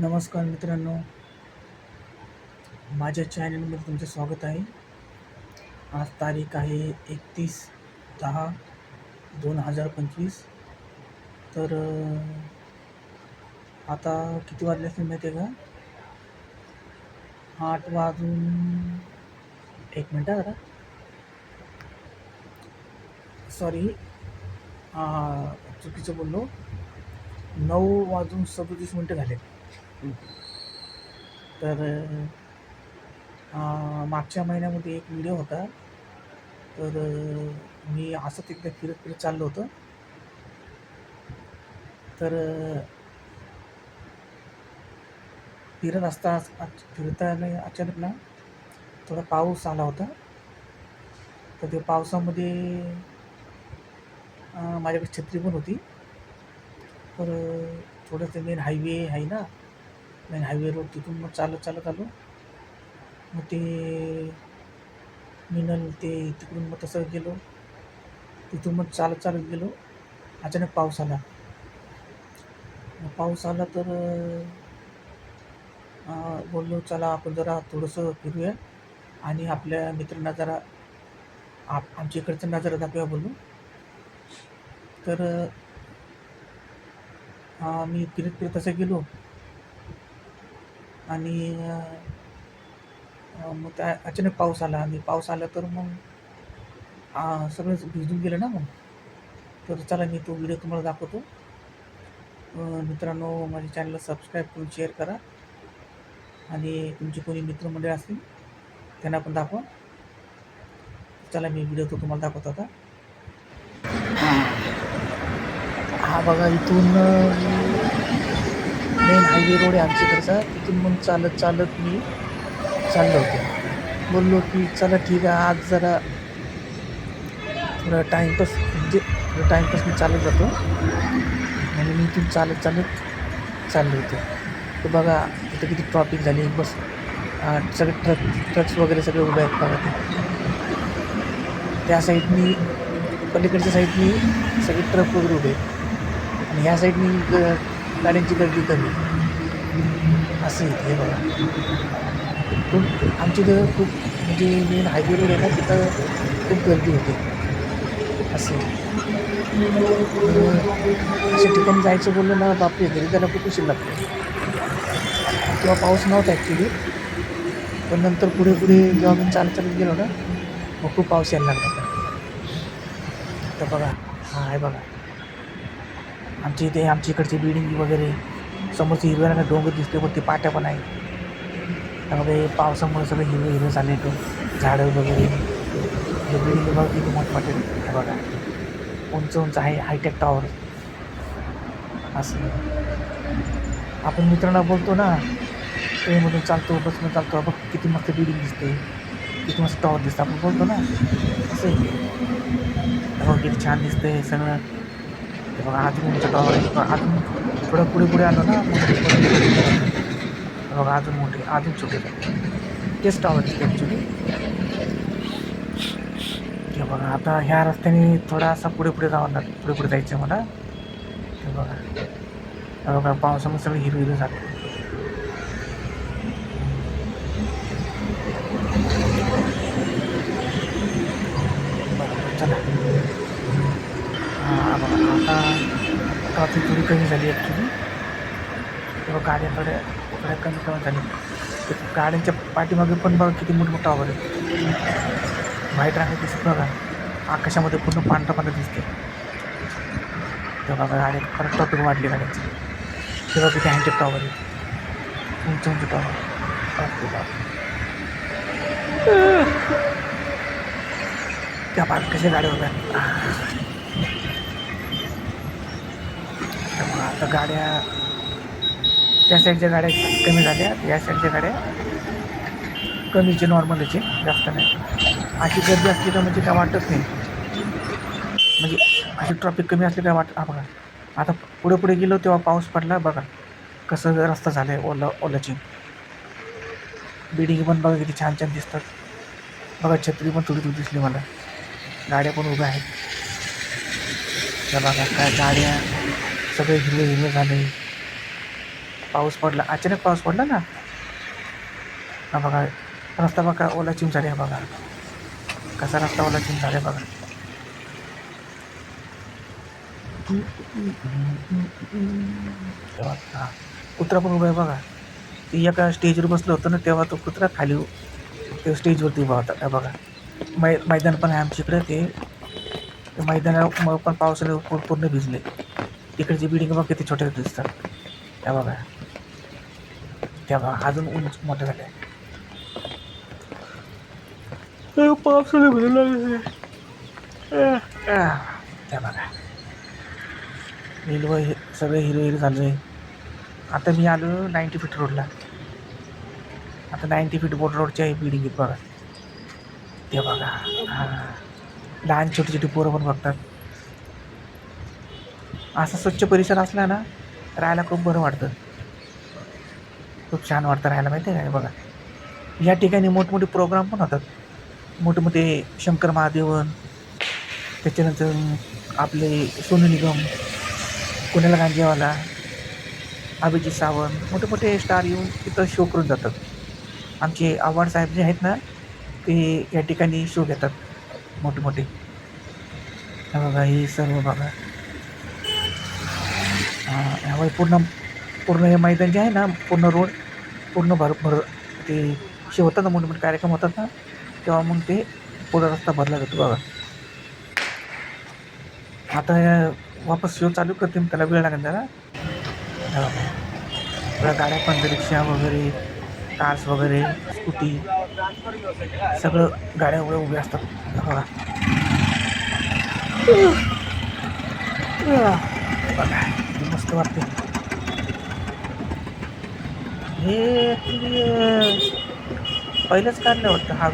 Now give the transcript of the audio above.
नमस्कार मित्रांनो. माझ्या चॅनलमध्ये तुमचं स्वागत आहे. आज तारीख आहे एकतीस दहा दोन हजार पंचवीस. तर आता किती वाजले असतील माहिती आहे का? आठ वाजून एक मिनटं जरा. सॉरी चुकीचं बोललो. नऊ वाजून सदोतीस मिनटं झाले तर मागच्या महिन्यामध्ये एक व्हिडिओ होता. तर मी असंच एकदा फिरत फिरत चाललो होतं. तर फिरत असता फिरताना अचानक ना थोडा पाऊस आला होता. तर त्या पावसामध्ये माझ्याकडे छत्री पण होती. तर थोडंसं मेन हायवे आहे ना मेन हायवे रोड तिथून मग चालत चालत आलो. मग ते मिनल ते तिकडून मग तसं गेलो. तिथून मग चालत चालत गेलो. अचानक पाऊस आला. पाऊस आला तर बोललो चला आपण जरा थोडंसं फिरूया. आणि आपल्या मित्रांना जरा आप आमच्या इकडचा नजारा दाखवूया बोललो. तर मी फिरत फिरत असं गेलो. आणि मग त्या अचानक पाऊस आला आणि पाऊस आला तर मग सगळंच भिजून गेलं ना मग. तर चला मी तो व्हिडिओ तुम्हाला दाखवतो. मित्रांनो माझ्या चॅनलला सबस्क्राईब करून शेअर करा. आणि तुमचे कोणी मित्रमंडळी असतील त्यांना पण दाखवा. चला मी व्हिडिओ तो तुम्हाला दाखवतो आता. हा बघा इथून हायवे रोड आहे आमच्याकडचा तिथून मग चालत चालत मी चाललो होतो. बोललो की चला ठीक आहे आज जरा थोडा टाईमपास म्हणजे थोडा टाईमपास मी चालत जातो. आणि मी इथून चालत चालत चाललो होतो. तर बघा इथं किती ट्रॉफिक झाली. बस सगळे ट्रक ट्रक्स वगैरे सगळे उभे आहेत बघा ते. त्या साईडनी पलीकडच्या साईडनी सगळे ट्रक वगैरे उभे आहेत. आणि ह्या साईडनी ग- गाड्यांची गर्दी कमी. असं इथे हे बघा. खूप आमच्या इथं खूप म्हणजे मेन हायवे रोड आहे ना तिथं खूप गर्दी होते. असं तर अशा ठिकाणी जायचं बोललं ना बापरे घरी त्याला खूप उशीर लागतो. तेव्हा पाऊस नव्हता ॲक्च्युली पण नंतर पुढे पुढे जेव्हा मी चालत चालत गेलो ना मग खूप पाऊस यायला लागला तर बघा हां आहे बघा. आमच्या इथे आमच्या इकडची बिल्डिंग वगैरे. समोरचे हिरव्या डोंगर दिसते वरती पाट्या पण आहे त्यामध्ये पावसामुळे सगळं हिरवे हिरवे झाले तो झाडं वगैरे. हे बिल्डिंग बघा किती मोठमोठे हे बघा. उंच उंच आहे हायटेक टॉवर असं. आपण मित्रांना बोलतो ना ट्रेनमधून चालतो बसमधून चालतो. बघ किती मस्त बिल्डिंग दिसते. किती मस्त टॉवर दिसतं. आपण बोलतो ना असं आहे. बघ किती छान दिसतंय सगळं. बघा अजून उंच टॉवर आहे बघा, अजून थोडं पुढे पुढे आलो ना मग अजून मोठे अजून छोटे तेच टॉवर ॲक्च्युली हे बघा आता ह्या रस्त्याने थोडासा पुढे पुढे जावं लागतं पुढे पुढे जायचं मला हे बघा हे बघा बघा आता ट्रॉफिक थोडी कमी झाली ॲक्च्युली तेव्हा गाड्या थोड्या थोड्या कमी कमी झाली गाड्यांच्या पाठीमागे पण बघा किती मोठमोठं टॉवर आहे. व्हाईट रंग दिसत बघा आकाशामध्ये पूर्ण पांढरं पांढरं दिसते तेव्हा बघा गाड्या परत टॉपिक वाढली गाड्यांची तेव्हा किती हँटेड टॉवर आहे उंच उंच टॉवर त्या पाच कशा गाड्या होत्या आहेत. त्यामुळं आता गाड्या त्या साईडच्या गाड्या कमी झाल्या. या साईडच्या गाड्या कमीचे नॉर्मलचे जास्त नाही. अशी गर्दी असली का म्हणजे काय वाटत नाही. म्हणजे अशी ट्रॉफिक कमी असली काय वाटत बघा. आता पुढे पुढे गेलो तेव्हा पाऊस पडला बघा. कसं रस्ता झाला आहे ओला ओलाची बिल्डिंग पण बघा किती छान छान दिसतात. बघा छत्री पण थोडी थोडी दिसली मला. गाड्या पण उभ्या आहेत. त्या बघा काय गाड्या सगळे हिरवे हिरवे झाले. पाऊस पडला. अचानक पाऊस पडला ना? हा बघा रस्ता बघा ओला चिंच आहे हा बघा. कसा रस्ता ओला चिंच बघा. तेव्हा हा कुत्रा पण उभा आहे बघा. ती एका स्टेजवर बसलं होतं ना तेव्हा तो कुत्रा खाली ते स्टेजवरती उभा होता. बघा मै मैदान पण आहे आमच्या इकडे ते मैदानावर पण पावसाने पूर्ण भिजले. तिकडची बिल्डिंग बघा किती छोट्या दिसतात. त्या बघा. त्या बघा अजून उंच मोठ्या झाल्या. अरे, पावसाने भिजले त्या बघा. हिरवं हे सगळं हिरवं हिरवं झालं आहे आता मी आलो नाईंटी फीट रोडला आता नाईंटी फीट बोट रोडच्या बिल्डिंग आहेत बघा. ते बघा. हां. लहान छोटी छोटी पोरं पण बघतात. असा स्वच्छ परिसर असला ना राहायला खूप बरं वाटतं. खूप छान वाटतं राहायला माहिती आहे काय बघा. या ठिकाणी मोठमोठे प्रोग्राम पण होतात. मोठमोठे शंकर महादेवन त्याच्यानंतर आपले सोनू निगम कुणाल गांजेवाला अभिजित सावंत मोठे मोठे स्टार येऊन तिथं शो करून जातात. आमचे आव्हाड साहेब जे आहेत ना ते या ठिकाणी शो घेतात मोठे मोठे बघा हे सर्व बघा. ह्यामुळे पूर्ण पूर्ण हे मैदान जे आहे ना पूर्ण रोड पूर्ण भर भर ते शे होतात ना मोठे मोठे कार्यक्रम होतात ना तेव्हा मग ते पुढं रस्ता भरला जातो बघा. आता वापस शो चालू करते त्याला वेळ लागेल. सगळ्या गाड्या पण रिक्षा वगैरे कार्स वगैरे स्कूटी सगळं गाड्या वगैरे उभ्या असतात. बघा. बघा. मस्त वाटते. हे actually, पहिलंच काढलं वाटतं हा